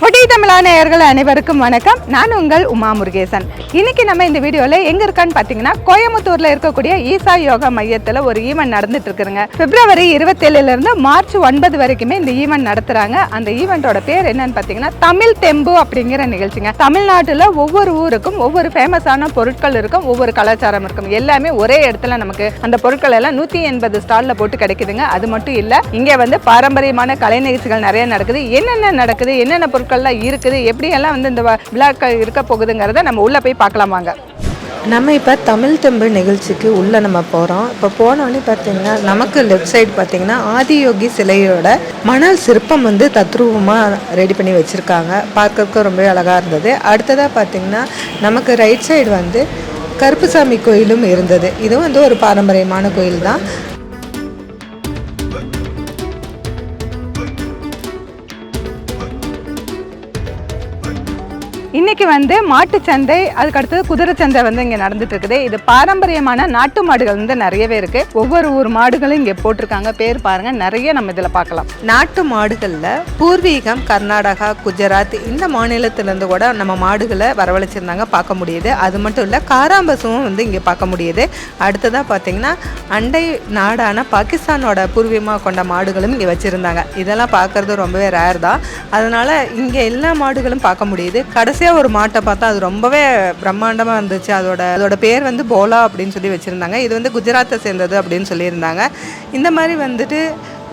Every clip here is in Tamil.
பொடி தமிழா நேயர்கள் அனைவருக்கும் வணக்கம். நான் உங்கள் உமா முருகேசன். இன்னைக்கு நம்ம இந்த வீடியோவில் எங்கே இருக்கான்னு பார்த்தீங்கன்னா கோயம்புத்தூரில் இருக்கக்கூடிய ஈசா யோகா மையத்தில் ஒரு ஈவெண்ட் நடந்துட்டு இருக்குங்க பிப்ரவரி இருபத்தேழுலேருந்து மார்ச் ஒன்பது வரைக்குமே இந்த ஈவெண்ட் நடத்துகிறாங்க அந்த ஈவெண்ட்டோட பேர் என்னன்னு பார்த்தீங்கன்னா தமிழ் தெம்பு அப்படிங்கிற நிகழ்ச்சிங்க. தமிழ்நாட்டில் ஒவ்வொரு ஊருக்கும் ஒவ்வொரு ஃபேமஸான பொருட்கள் இருக்கும் ஒவ்வொரு கலாச்சாரம் இருக்கும். எல்லாமே ஒரே இடத்துல நமக்கு அந்த பொருட்கள் எல்லாம் நூற்றி எண்பது ஸ்டாலில் போட்டு கிடைக்குதுங்க. அது மட்டும் இல்லை இங்கே வந்து பாரம்பரியமான கலை நிகழ்ச்சிகள் நிறைய நடக்குது. என்னென்ன நடக்குது என்னென்ன பொருட்கள்லாம் இருக்குது. எப்படியெல்லாம் வந்து இந்த வ- விழாக்கள் இருக்க போகுதுங்கிறத நம்ம உள்ளே போய் பார்க்கலாமாங்க நம்ம இப்போ தமிழ் தெம்பு நிகழ்ச்சிக்கு உள்ளே நம்ம போகிறோம் இப்போ போனோடனே பார்த்தீங்கன்னா நமக்கு லெஃப்ட் சைடு பார்த்தீங்கன்னா ஆதியோகி சிலையோட மணல் சிற்பம் வந்து தத்ரூபமாக ரெடி பண்ணி வச்சுருக்காங்க. பார்க்கறதுக்கு ரொம்ப அழகாக இருந்தது. அடுத்ததாக பார்த்தீங்கன்னா நமக்கு ரைட் சைடு வந்து கருப்புசாமி கோயிலும் இருந்தது. இதுவும் வந்து ஒரு பாரம்பரியமான கோயில் தான் இன்னைக்கு வந்து மாட்டுச்சந்தை அதுக்கு அடுத்தது குதிரை சந்தை வந்து இங்கே நடந்துட்டு இருக்குது இது பாரம்பரியமான நாட்டு மாடுகள் வந்து நிறையவே இருக்கு. ஒவ்வொரு ஊர் மாடுகளும் இங்கே போட்டிருக்காங்க. பேர் பாருங்க நிறைய நம்ம இதில் பார்க்கலாம். நாட்டு மாடுகளில் பூர்வீகம் கர்நாடகா குஜராத் இந்த மாநிலத்திலேருந்து கூட நம்ம மாடுகளை வரவழைச்சிருந்தாங்க பார்க்க முடியுது. அது மட்டும் இல்லை காராம்பசுவும் வந்து இங்கே பார்க்க முடியுது. அடுத்ததாக பார்த்தீங்கன்னா அண்டை நாடான பாகிஸ்தானோட பூர்வீகமாக கொண்ட மாடுகளும் இங்கே வச்சுருந்தாங்க. இதெல்லாம் பார்க்குறது ரொம்பவே ரேர் தான். அதனால் இங்கே எல்லா மாடுகளும் பார்க்க முடியுது. கடைசி கடைசியாக ஒரு மாட்டை பார்த்தா அது ரொம்பவே பிரம்மாண்டமாக இருந்துச்சு. அதோட அதோட பேர் வந்து போலா அப்படின்னு சொல்லி வச்சுருந்தாங்க. இது வந்து குஜராத்தை சேர்ந்தது அப்படின்னு சொல்லியிருந்தாங்க. இந்த மாதிரி வந்துட்டு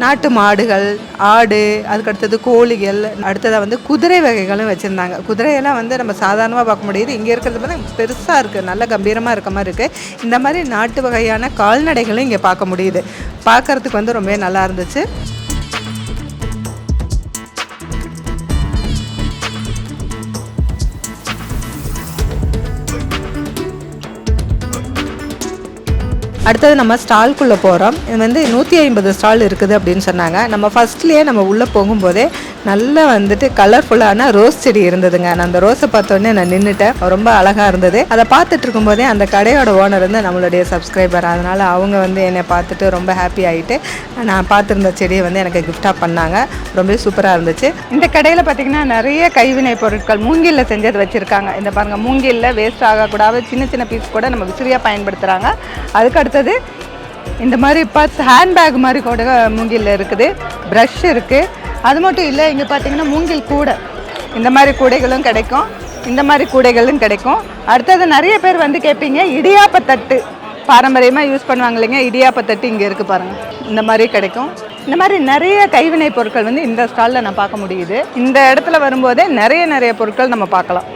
நாட்டு மாடுகள் ஆடு அதுக்கடுத்தது கோழிகள் அடுத்ததாக வந்து குதிரை வகைகளும் வச்சுருந்தாங்க. குதிரையெல்லாம் வந்து நம்ம சாதாரணமாக பார்க்க முடியுது. இங்கே இருக்கிறது பார்த்தா பெருசாக இருக்குது நல்ல கம்பீரமாக இருக்க மாதிரி இருக்குது இந்த மாதிரி நாட்டு வகையான கால்நடைகளும் இங்கே பார்க்க முடியுது. பார்க்கறதுக்கு வந்து ரொம்பவே நல்லா இருந்துச்சு. அடுத்தது நம்ம ஸ்டால்குள்ளே போகிறோம் இது வந்து நூற்றி ஐம்பது ஸ்டால் இருக்குது அப்படின்னு சொன்னாங்க. நம்ம ஃபஸ்ட்லேயே நம்ம உள்ளே போகும்போதே நல்லா வந்துட்டு கலர்ஃபுல்லான ரோஸ் செடி இருந்ததுங்க. நான் அந்த ரோஸை பார்த்தோன்னே நான் நின்றுட்டேன் ரொம்ப அழகாக இருந்தது. அதை பார்த்துட்டு இருக்கும்போதே அந்த கடையோட ஓனர் வந்து நம்மளுடைய சப்ஸ்கிரைபர் அதனால் அவங்க வந்து என்னை பார்த்துட்டு ரொம்ப ஹாப்பி ஆகிட்டு நான் பார்த்துருந்த செடியை வந்து எனக்கு கிஃப்டாக பண்ணாங்க. ரொம்பவே சூப்பராக இருந்துச்சு. இந்த கடையில் பார்த்திங்கன்னா நிறைய கைவினை பொருட்கள் மூங்கில்ல செஞ்சது வச்சுருக்காங்க. இந்த பாருங்கள் மூங்கில்ல வேஸ்ட் ஆகக்கூடாது. சின்ன சின்ன பீஸ் கூட நம்ம விசிறியாக பயன்படுத்துகிறாங்க அதுக்கு அடுத்தது இந்த மாதிரி பர்ஸ் ஹேண்ட்பேக் மாதிரி கூட மூங்கிலில் இருக்குது. ப்ரஷ் இருக்குது அது மட்டும் இல்லை இங்கே பார்த்தீங்கன்னா மூங்கில் கூடை. இந்த மாதிரி கூடைகளும் கிடைக்கும். இந்த மாதிரி கூடைகளும் கிடைக்கும். அடுத்தது நிறைய பேர் வந்து கேட்பீங்க இடியாப்ப தட்டு. பாரம்பரியமாக யூஸ் பண்ணுவாங்க இல்லைங்க இடியாப்ப தட்டு இங்கே இருக்குது பாருங்கள் இந்த மாதிரி கிடைக்கும். இந்த மாதிரி நிறைய கைவினை பொருட்கள் வந்து இந்த ஸ்டாலில் நான் பார்க்க முடியுது. இந்த இடத்துல வரும்போதே நிறைய நிறைய பொருட்கள் நம்ம பார்க்கலாம்.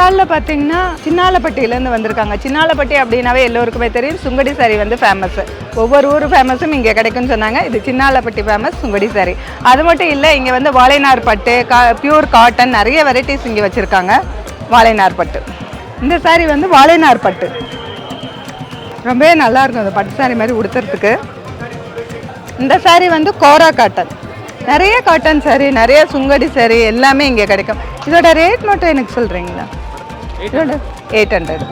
இந்த ஸ்டாலில் பார்த்தீங்கன்னா சின்னாலப்பட்டியிலேருந்து வந்திருக்காங்க. சின்னாலப்பட்டி அப்படின்னாவே எல்லோருக்குமே தெரியும். சுங்கடி சாரி வந்து ஃபேமஸ் ஒவ்வொரு ஊர் ஃபேமஸும் இங்கே கிடைக்கும்னு சொன்னாங்க. இது சின்னாலப்பட்டி ஃபேமஸ் சுங்கடி சாரி அது மட்டும் இல்லை இங்கே வந்து வாழைநார் பட்டு கா பியூர் காட்டன் நிறைய வெரைட்டிஸ் இங்கே வச்சுருக்காங்க. வாழைநார் பட்டு. இந்த சாரி வந்து வாழைநார் பட்டு. ரொம்பவே நல்லாயிருக்கும் அந்த பட்டு சாரி மாதிரி உடுத்துறதுக்கு. இந்த சாரி வந்து கோரா காட்டன் நிறைய காட்டன் சாரி நிறைய சுங்கடி சாரி எல்லாமே இங்கே கிடைக்கும். இதோட ரேட் மட்டும் எனக்கு சொல்கிறீங்களா எயிட் ஹண்ட்ரட்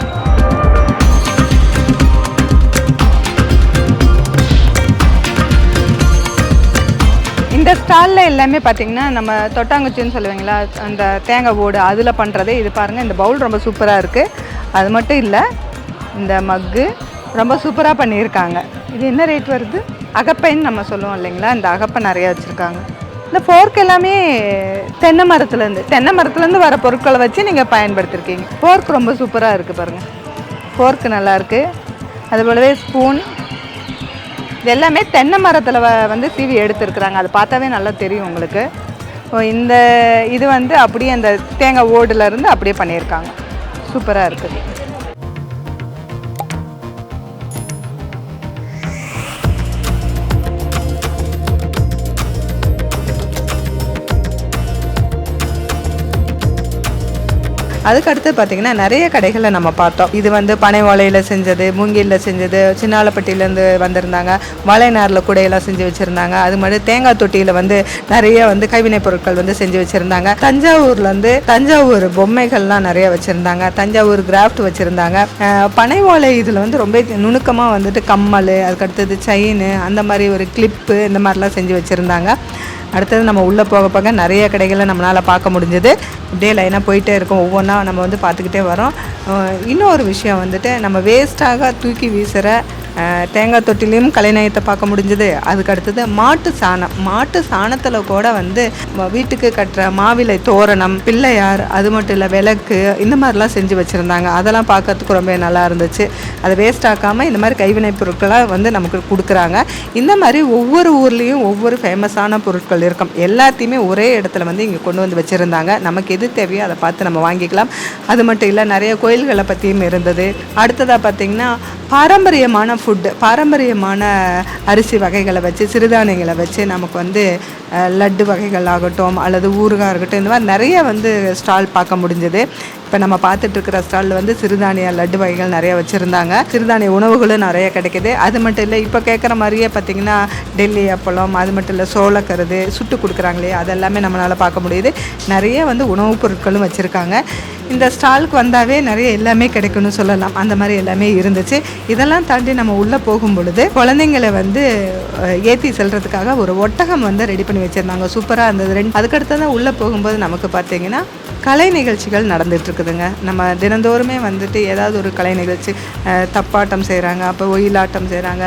இந்த ஸ்டாலில் எல்லாமே பார்த்தீங்கன்னா நம்ம தொட்டாங்குச்சின்னு சொல்லுவீங்களா அந்த தேங்காய் ஓடு அதில் பண்ணுறது இது பாருங்கள் இந்த பவுல் ரொம்ப சூப்பராக இருக்குது அது மட்டும் இல்லை இந்த மக்கு ரொம்ப சூப்பராக பண்ணியிருக்காங்க இது என்ன ரேட் வருது அகப்பைன்னு நம்ம சொல்லுவோம் இல்லைங்களா இந்த அகப்பை நிறைய வச்சுருக்காங்க இந்த ஃபோர்க் எல்லாமே தென்னை மரத்துலேருந்து தென்னை மரத்துலேருந்து வர பொருட்களை வச்சு நீங்கள் பயன்படுத்திருக்கீங்க. ஃபோர்க் ரொம்ப சூப்பராக இருக்குது பாருங்கள் ஃபோர்க்கு நல்லாயிருக்கு அது போலவே ஸ்பூன் இது எல்லாமே தென்னை மரத்தில் வந்து சீவி எடுத்துருக்குறாங்க. அது பார்த்தாவே நல்லா தெரியும் உங்களுக்கு. இந்த இது வந்து அப்படியே அந்த தேங்காய் ஓடுலேருந்து அப்படியே பண்ணியிருக்காங்க. சூப்பராக இருக்குது அதுக்கடுத்து பார்த்தீங்கன்னா நிறைய கடைகளை நம்ம பார்த்தோம். இது வந்து பனை ஓலையில் செஞ்சது மூங்கிலில் செஞ்சது சின்னாலப்பட்டியிலேருந்து வந்திருந்தாங்க. வாழை நாரில் கூடையெல்லாம் செஞ்சு வச்சுருந்தாங்க. அது மாதிரி தேங்காய் தொட்டியில் வந்து நிறைய வந்து கைவினைப் பொருட்கள் வந்து செஞ்சு வச்சுருந்தாங்க. தஞ்சாவூர்லேருந்து தஞ்சாவூர் பொம்மைகள்லாம் நிறைய வச்சுருந்தாங்க. தஞ்சாவூர் கிராஃப்ட் வச்சுருந்தாங்க. பனை ஓலை இதில் வந்து ரொம்ப நுணுக்கமாக வந்துட்டு கம்மல் அதுக்கடுத்தது செயின் அந்த மாதிரி ஒரு கிளிப்பு இந்த மாதிரிலாம் செஞ்சு வச்சுருந்தாங்க. அடுத்தது நம்ம உள்ளே போக போக நிறைய கடைகளை நம்மளால் பார்க்க முடிஞ்சது. அப்படியே லைனாக போயிட்டே இருக்கோம். ஒவ்வொன்றா நம்ம வந்து பார்த்துக்கிட்டே வரோம். இன்னொரு விஷயம் வந்துட்டு நம்ம வேஸ்ட்டாக தூக்கி வீசுகிற தேங்காய் தொட்டிலையும் கலைநயத்தை பார்க்க முடிஞ்சது. அதுக்கு அடுத்தது மாட்டு சாணம். மாட்டு சாணத்தில் கூட வந்து வீட்டுக்கு கட்டுற மாவிலை தோரணம் பிள்ளையார் அது மட்டும் இல்லை விளக்கு இந்த மாதிரிலாம் செஞ்சு வச்சுருந்தாங்க. அதெல்லாம் பார்க்கறதுக்கு ரொம்ப நல்லா இருந்துச்சு. அதை வேஸ்ட் ஆக்காமல் இந்த மாதிரி கைவினைப் பொருட்களாக வந்து நமக்கு கொடுக்குறாங்க. இந்த மாதிரி ஒவ்வொரு ஊர்லேயும் ஒவ்வொரு ஃபேமஸான பொருட்கள் இருக்கும். எல்லாத்தையுமே ஒரே இடத்துல வந்து இங்கே கொண்டு வந்து வச்சுருந்தாங்க. நமக்கு எது தேவையோ அதை பார்த்து நம்ம வாங்கிக்கலாம். அது மட்டும் இல்லை நிறைய கோயில்களை பற்றியும் இருந்தது. அடுத்ததாக பார்த்திங்கன்னா பாரம்பரியமான ஃபுட்டு பாரம்பரியமான அரிசி வகைகளை வச்சு சிறுதானியங்களை வச்சு நமக்கு வந்து லட்டு வகைகள் ஆகட்டும் அல்லது ஊறுகாய் இருக்கட்டும் இந்த மாதிரி நிறைய வந்து ஸ்டால் பார்க்க முடிஞ்சது. இப்போ நம்ம பார்த்துட்ருக்கிற ஸ்டாலில் வந்து சிறுதானிய லட்டு வகைகள் நிறைய வச்சுருந்தாங்க. சிறுதானிய உணவுகளும் நிறைய கிடைக்குது. அது மட்டும் இல்லை இப்போ கேட்குற மாதிரியே பார்த்திங்கன்னா டெல்லி அப்பளம் அது மட்டும் இல்லை சோளக்கருது சுட்டு கொடுக்குறாங்களே அதெல்லாமே நம்மளால் பார்க்க முடியுது. நிறைய வந்து உணவுப் பொருட்களும் வச்சுருக்காங்க. இந்த ஸ்டாலுக்கு வந்தாவே நிறைய எல்லாமே கிடைக்கும்னு சொல்லலாம். அந்த மாதிரி எல்லாமே இருந்துச்சு. இதெல்லாம் தாண்டி நம்ம உள்ளே போகும் பொழுது குழந்தைங்களை வந்து ஏற்றி செல்றதுக்காக ஒரு ஒட்டகம் வந்து ரெடி பண்ணி வச்சுருந்தாங்க. சூப்பராக இருந்தது. ரெண்டு அதுக்கடுத்து தான் உள்ளே போகும்போது நமக்கு பார்த்தீங்கன்னா கலை நிகழ்ச்சிகள் நடந்துகிட்ருக்குதுங்க. நம்ம தினந்தோறுமே வந்துட்டு ஏதாவது ஒரு கலை நிகழ்ச்சி தப்பாட்டம் செய்கிறாங்க அப்போ ஒயிலாட்டம் செய்கிறாங்க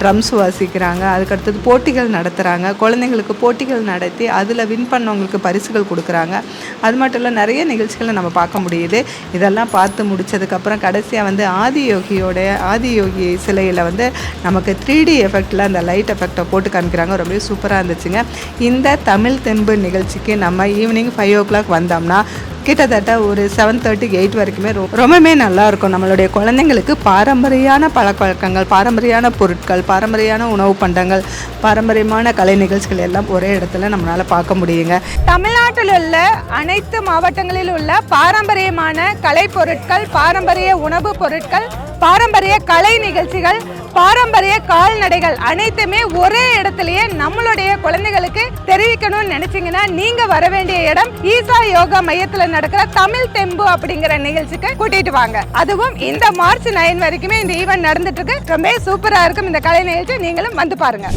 ட்ரம்ஸ் வாசிக்கிறாங்க அதுக்கடுத்தது போட்டிகள் நடத்துகிறாங்க குழந்தைங்களுக்கு போட்டிகள் நடத்தி அதில் வின் பண்ணவங்களுக்கு பரிசுகள் கொடுக்குறாங்க. அது மட்டும் இல்லை நிறைய நிகழ்ச்சிகளை நம்ம பார்க்க முடியுது. இதெல்லாம் பார்த்து முடிச்சதுக்கப்புறம் கடைசியாக வந்து ஆதியோகியோட ஆதியோகி சிலையில் வந்து நமக்கு த்ரீ டி எஃபெக்டில் அந்த லைட் எஃபெக்டை போட்டு காமிக்கிறாங்க. ரொம்பவே சூப்பராக இருந்துச்சுங்க. இந்த தமிழ் தெம்பு நிகழ்ச்சிக்கு நம்ம ஈவினிங் ஃபைவ் ஓ கிளாக் வந்தோம்னா கிட்டத்தட்ட ஒரு செவன் தேர்ட்டி எயிட் வரைக்குமே ரொ- ரொம்பவுமே நல்லா இருக்கும் நம்மளுடைய குழந்தைங்களுக்கு பாரம்பரியான பழக்கவழக்கங்கள் பாரம்பரியான பொருட்கள் பாரம்பரியான உணவு பண்டங்கள் பாரம்பரியமான கலை நிகழ்ச்சிகள் எல்லாம் ஒரே இடத்துல நம்மளால் பார்க்க முடியுங்க. தமிழ்நாட்டில் உள்ள அனைத்து மாவட்டங்களில் உள்ள பாரம்பரியமான கலை பொருட்கள் பாரம்பரிய உணவு பொருட்கள் பாரம்பரிய கலை நிகழ்ச்சிகள் பாரம்பரிய கால்நடைகள் அனைத்துமே ஒரே இடத்துலயே நம்மளுடைய குழந்தைகளுக்கு தெரிவிக்கணும்னு நினைச்சீங்கன்னா நீங்க வர வேண்டிய இடம் ஈசா யோகா மையத்துல நடக்கிற தமிழ் தெம்பு அப்படிங்கிற நிகழ்ச்சிக்கு கூட்டிட்டு வாங்க. அதுவும் இந்த மார்ச் நைன் வரைக்குமே இந்த ஈவெண்ட் நடந்துட்டு இருக்கு. ரொம்ப சூப்பரா இருக்கும். இந்த கலை நிகழ்ச்சி நீங்களும் வந்து பாருங்க.